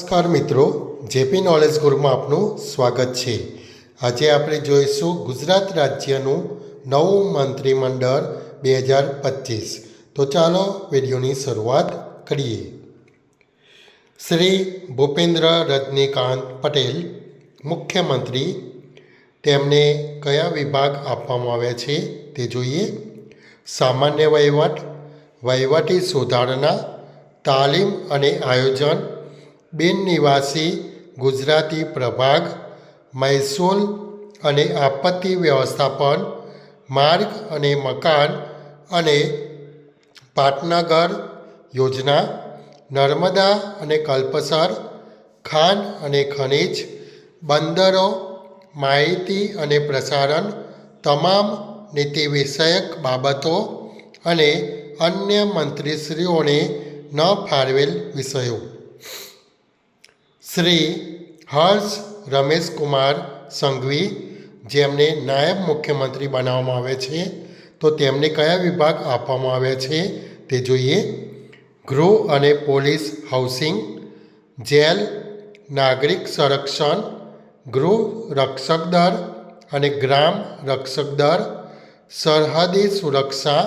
નમસ્કાર મિત્રો, JP knowledge ગુરુમાં આપનું સ્વાગત છે. આજે આપણે જોઈશું ગુજરાત રાજ્યનું નવું મંત્રીમંડળ બે હજાર પચીસ. તો ચાલો વિડીયોની શરૂઆત કરીએ. શ્રી ભૂપેન્દ્ર રજનીકાંત પટેલ, મુખ્યમંત્રી, તેમને કયા વિભાગ આપવામાં આવ્યા છે તે જોઈએ. સામાન્ય વહીવટ, વહીવટી સુધારણા, તાલીમ અને આયોજન બિન નિવાસી, ગુજરાતી પ્રભાગ, મહેસૂલ અને આપત્તિ વ્યવસ્થાપન, માર્ગ અને મકાન અને પાટનગર યોજના, નર્મદા અને કલ્પસર, ખાન અને ખનિજ, બંદરો, માહિતી અને પ્રસારણ, તમામ નીતિ વિષયક બાબતો અને અન્ય મંત્રીશ્રીઓને ન ફાળવેલ વિષયો. શ્રી હર્ષ રમેશકુમાર સંઘવી, જેમને નાયબ મુખ્યમંત્રી બનાવવામાં આવે છે, તો તેમને કયા વિભાગ આપવામાં આવ્યા છે તે જોઈએ. ગૃહ અને પોલીસ હાઉસિંગ, જેલ, નાગરિક સંરક્ષણ, ગૃહ રક્ષક દળ અને ગ્રામ રક્ષક દળ, સરહદી સુરક્ષા,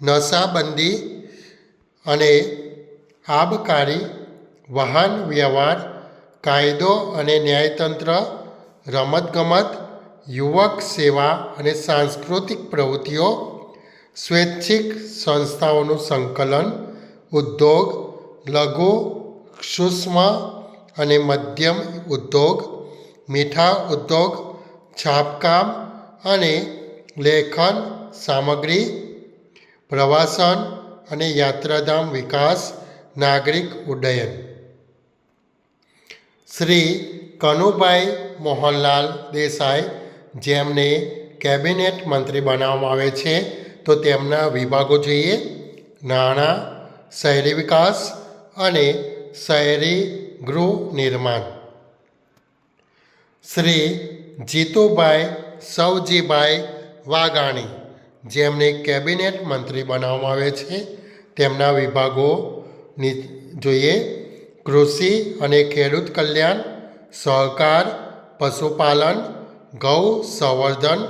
નશાબંધી અને આબકારી વાહન વ્યવહાર કાયદો અને ન્યાયતંત્ર, રમતગમત, યુવક સેવા અને સાંસ્કૃતિક પ્રવૃત્તિઓ, સ્વૈચ્છિક સંસ્થાઓનું સંકલન, ઉદ્યોગ, લઘુ, સૂક્ષ્મ અને મધ્યમ ઉદ્યોગ, મીઠા ઉદ્યોગ, છાપકામ અને લેખન સામગ્રી, પ્રવાસન અને યાત્રાધામ વિકાસ, નાગરિક ઉડ્ડયન. શ્રી કનુભાઈ મોહનલાલ દેસાઈ, જેમને કેબિનેટ મંત્રી બનાવવામાં આવે છે, તો તેમના વિભાગો જોઈએ. નાણાં, શહેરી વિકાસ અને શહેરી ગૃહ નિર્માણ. શ્રી જીતુભાઈ સવજીભાઈ વાઘાણી, જેમને કેબિનેટ મંત્રી બનાવવામાં આવે છે, તેમના વિભાગોની જોઈએ. કૃષિ અને ખેડૂત કલ્યાણ, સહકાર, પશુપાલન, ગૌ સંવર્ધન,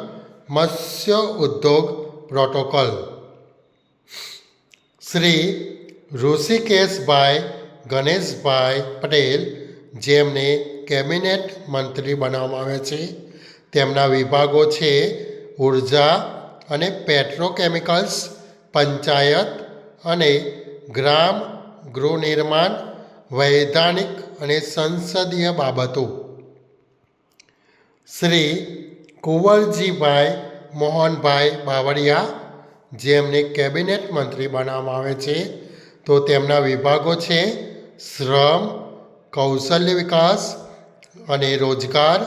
મત્સ્ય ઉદ્યોગ પ્રોટોકોલ. શ્રી ઋષિકેશભાઈ ગણેશભાઈ પટેલ જેમને કેબિનેટ મંત્રી બનાવવામાં આવે છે, તેમના વિભાગો છે ઊર્જા અને પેટ્રોકેમિકલ્સ, પંચાયત અને ગ્રામ ગૃહ નિર્માણ વૈધાનિક અને સંસદીય બાબતો. શ્રી કુંવરજીભાઈ મોહનભાઈ બાવળિયા, જેમને કેબિનેટ મંત્રી બનાવવામાં આવે છે, તો તેમના વિભાગો છે શ્રમ, કૌશલ્ય વિકાસ અને રોજગાર,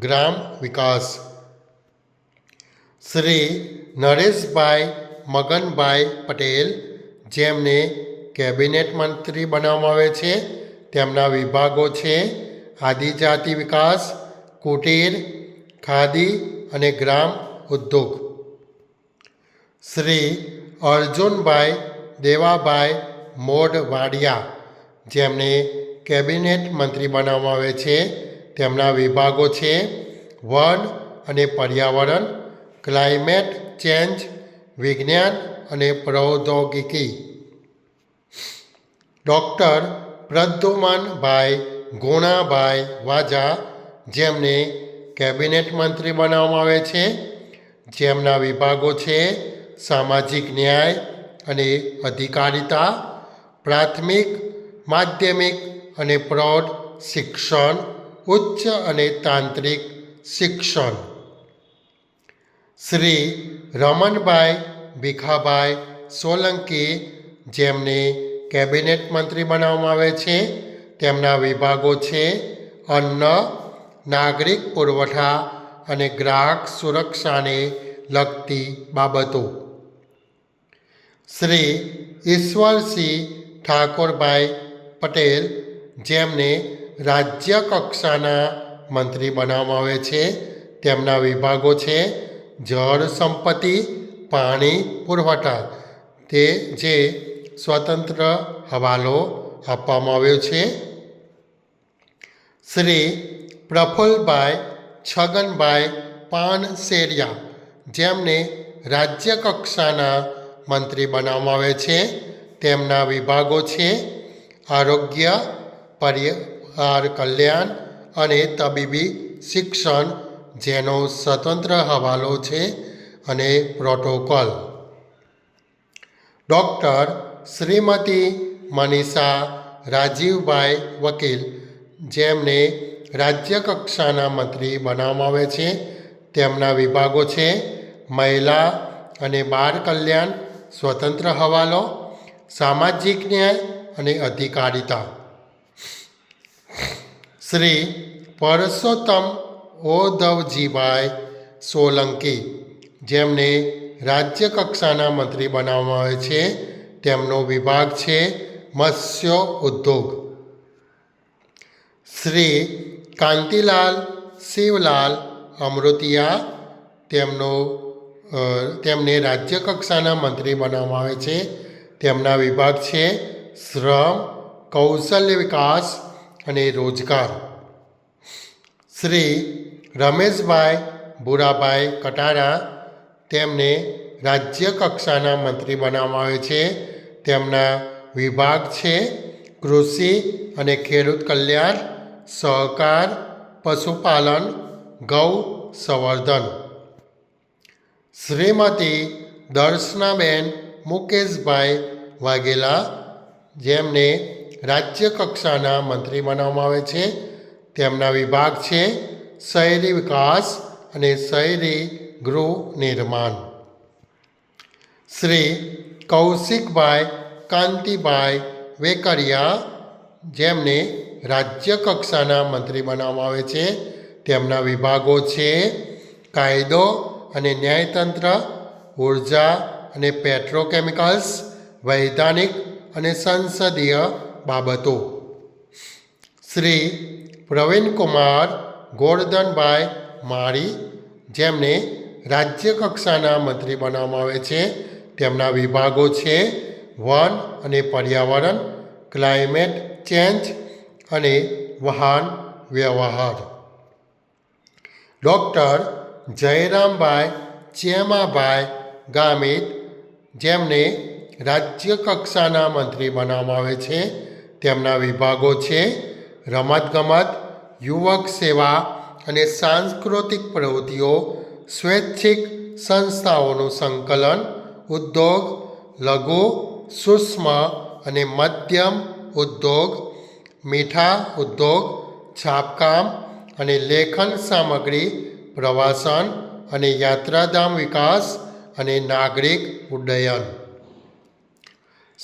ગ્રામ વિકાસ. શ્રી નરેશભાઈ મગનભાઈ પટેલ, જેમને કેબિનેટ મંત્રી બનાવવામાં આવે છે. તેમના વિભાગો છે આદિજાતિ વિકાસ, કુટીર, ખાદી અને ગ્રામ ઉદ્યોગ. શ્રી અર્જુનભાઈ દેવાભાઈ મોઢ વાડિયા જેમને કેબિનેટ મંત્રી બનાવવામાં આવે છે, તેમના વિભાગો છે વન અને પર્યાવરણ, ક્લાઇમેટ ચેન્જ, વિજ્ઞાન અને પ્રૌદ્યોગિકી. ડૉક્ટર પ્રદ્યુમનભાઈ ગુણાભાઈ વાજા, જેમને કેબિનેટ મંત્રી બનાવવામાં આવે છે. જેમના વિભાગો છે સામાજિક ન્યાય અને અધિકારિતા, પ્રાથમિક, માધ્યમિક અને પ્રૌઢ શિક્ષણ, ઉચ્ચ અને તાંત્રિક શિક્ષણ. શ્રી રમણભાઈ ભીખાભાઈ સોલંકી જેમને કેબિનેટ મંત્રી બનાવવામાં આવે છે. તેમના વિભાગો છે અન્ન, નાગરિક પુરવઠા અને ગ્રાહક સુરક્ષાને લગતી બાબતો. શ્રી ઈશ્વરસિંહ ઠાકોરભાઈ પટેલ, જેમને રાજ્ય કક્ષાના મંત્રી બનાવવામાં આવે છે, તેમના વિભાગો છે જળ સંપત્તિ, પાણી, પુરવઠા. તે જે સ્વતંત્ર હવાલો આપવામાં આવ્યો છે. શ્રી પ્રફુલ્લભાઈ છગનભાઈ પાનસેરિયા, જેમને રાજ્ય કક્ષાના મંત્રી બનાવવામાં આવે છે. તેમના વિભાગો છે આરોગ્ય, પરિવાર કલ્યાણ અને તબીબી શિક્ષણ, જેનો સ્વતંત્ર હવાલો છે અને પ્રોટોકોલ. ડૉક્ટર શ્રીમતી મનીષા રાજીવભાઈ વકીલ, જેમને રાજ્ય કક્ષાના મંત્રી બનાવવામાં આવે છે. તેમના વિભાગો છે મહિલા અને બાળ કલ્યાણ, સ્વતંત્ર હવાલો, સામાજિક ન્યાય અને અધિકારિતા. શ્રી પરસોત્તમ ઓધવજીભાઈ સોલંકી, જેમને રાજ્ય કક્ષાના મંત્રી બનાવવામાં આવે છે. તેમનો વિભાગ છે મત્સ્ય ઉદ્યોગ. શ્રી કાંતિલાલ શિવલાલ અમૃતિયા તેમનો તેમને રાજ્ય કક્ષાના મંત્રી બનાવવામાં આવે છે. તેમના વિભાગ છે શ્રમ, કૌશલ્ય વિકાસ અને રોજગાર. શ્રી રમેશભાઈ ભૂરાભાઈ કટારા તેમને રાજ્ય કક્ષાના મંત્રી બનાવવામાં આવે છે. તેમના વિભાગ છે કૃષિ અને ખેડૂત કલ્યાણ, સહકાર, પશુપાલન, ગૌ સંવર્ધન. શ્રીમતી દર્શનાબેન મુકેશભાઈ વાઘેલા, જેમને રાજ્ય કક્ષાના મંત્રી બનાવવામાં આવે છે. તેમના વિભાગ છે શહેરી વિકાસ અને શહેરી ગૃહ નિર્માણ. શ્રી કૌશિકભાઈ કાંતિભાઈ વેકરિયા જેમને રાજ્ય કક્ષાના મંત્રી બનાવવામાં આવે છે. તેમના વિભાગો છે કાયદો અને ન્યાયતંત્ર, ઊર્જા અને પેટ્રોકેમિકલ્સ, વૈધાનિક અને સંસદીય બાબતો. શ્રી પ્રવીણકુમાર ગોરધનભાઈ માળી, જેમને રાજ્ય કક્ષાના મંત્રી બનાવવામાં આવે છે. તેમના વિભાગો છે વન અને પર્યાવરણ ક્લાઇમેટ ચેન્જ અને વાહન વ્યવહાર. ડૉક્ટર જયરામભાઈ ચેમાભાઈ ગામિત, જેમને રાજ્ય કક્ષાના મંત્રી બનાવવામાં આવે છે, તેમના વિભાગો છે રમતગમત, યુવક સેવા અને સાંસ્કૃતિક પ્રવૃત્તિઓ, સ્વૈચ્છિક સંસ્થાઓનું સંકલન ઉદ્યોગ, લઘુ, સૂક્ષ્મ અને મધ્યમ ઉદ્યોગ, મીઠા ઉદ્યોગ, છાપકામ અને લેખન સામગ્રી, પ્રવાસન અને યાત્રાધામ વિકાસ અને નાગરિક ઉડ્ડયન.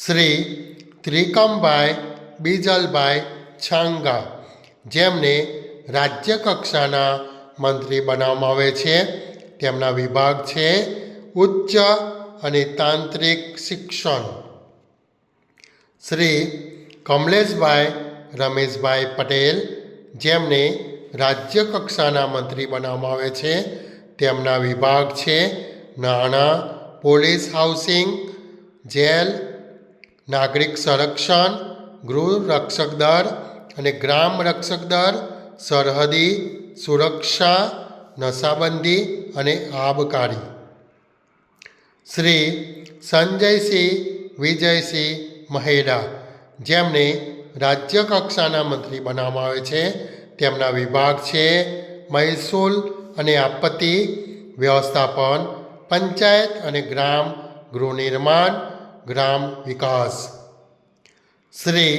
શ્રી ત્રિકમભાઈ બીજલભાઈ છાંગા જેમને રાજ્ય કક્ષાના મંત્રી બનાવવામાં આવે છે, તેમના વિભાગ છે, ઉચ્ચ અને તાંત્રિક શિક્ષણ. શ્રી કમલેશભાઈ રમેશભાઈ પટેલ, જેમને રાજ્ય કક્ષાના મંત્રી બનાવવામાં આવે છે, તેમના વિભાગ છે નાણાં પોલીસ હાઉસિંગ, જેલ, નાગરિક સંરક્ષણ, ગૃહ રક્ષક દળ અને ગ્રામ રક્ષક દળ, સરહદી સુરક્ષા, નશાબંધી અને આબકારી. શ્રી સંજયસિંહ વિજયસિંહ મહેડા જેમને રાજ્ય કક્ષાના મંત્રી બનાવવામાં આવે છે. તેમના વિભાગ છે મહેસૂલ અને આપત્તિ વ્યવસ્થાપન, પંચાયત અને ગ્રામ ગૃહનિર્માણ, ગ્રામ વિકાસ. શ્રી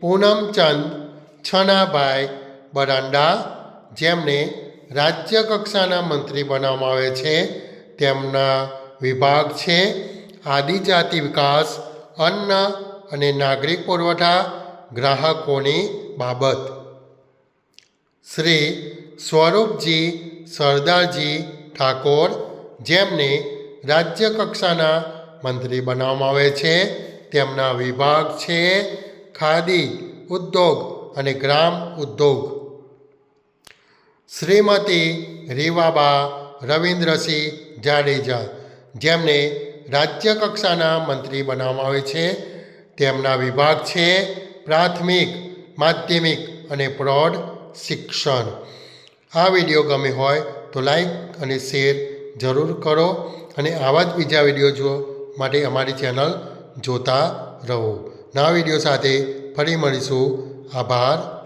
પૂનમચંદ છનાભાઈ બરાંડા, જેમને રાજ્ય કક્ષાના મંત્રી બનાવવામાં આવે છે. તેમના વિભાગ છે. આદિજાતિ વિકાસ, અન્ન અને નાગરિક પુરવઠા ગ્રાહકોની બાબત. શ્રી સ્વરૂપજી સરદારજી ઠાકોર, જેમને રાજ્ય કક્ષાના મંત્રી બનાવવામાં આવે છે, તેમના વિભાગ છે ખાદી, ઉદ્યોગ અને ગ્રામ ઉદ્યોગ. શ્રીમતી રીવાબા રવિન્દ્રસિંહ જાડેજા જેમને રાજ્ય કક્ષાના મંત્રી બનાવવામાં આવે છે. તેમના વિભાગ છે પ્રાથમિક, માધ્યમિક અને પ્રૌઢ શિક્ષણ. આ વીડિયો ગમે હોય તો લાઈક અને શેર જરૂર કરો અને આવા જ બીજા વીડિયો જો માટે અમારી ચેનલ જોતા રહો. નવા વીડિયો સાથે ફરી મળીશું. આભાર.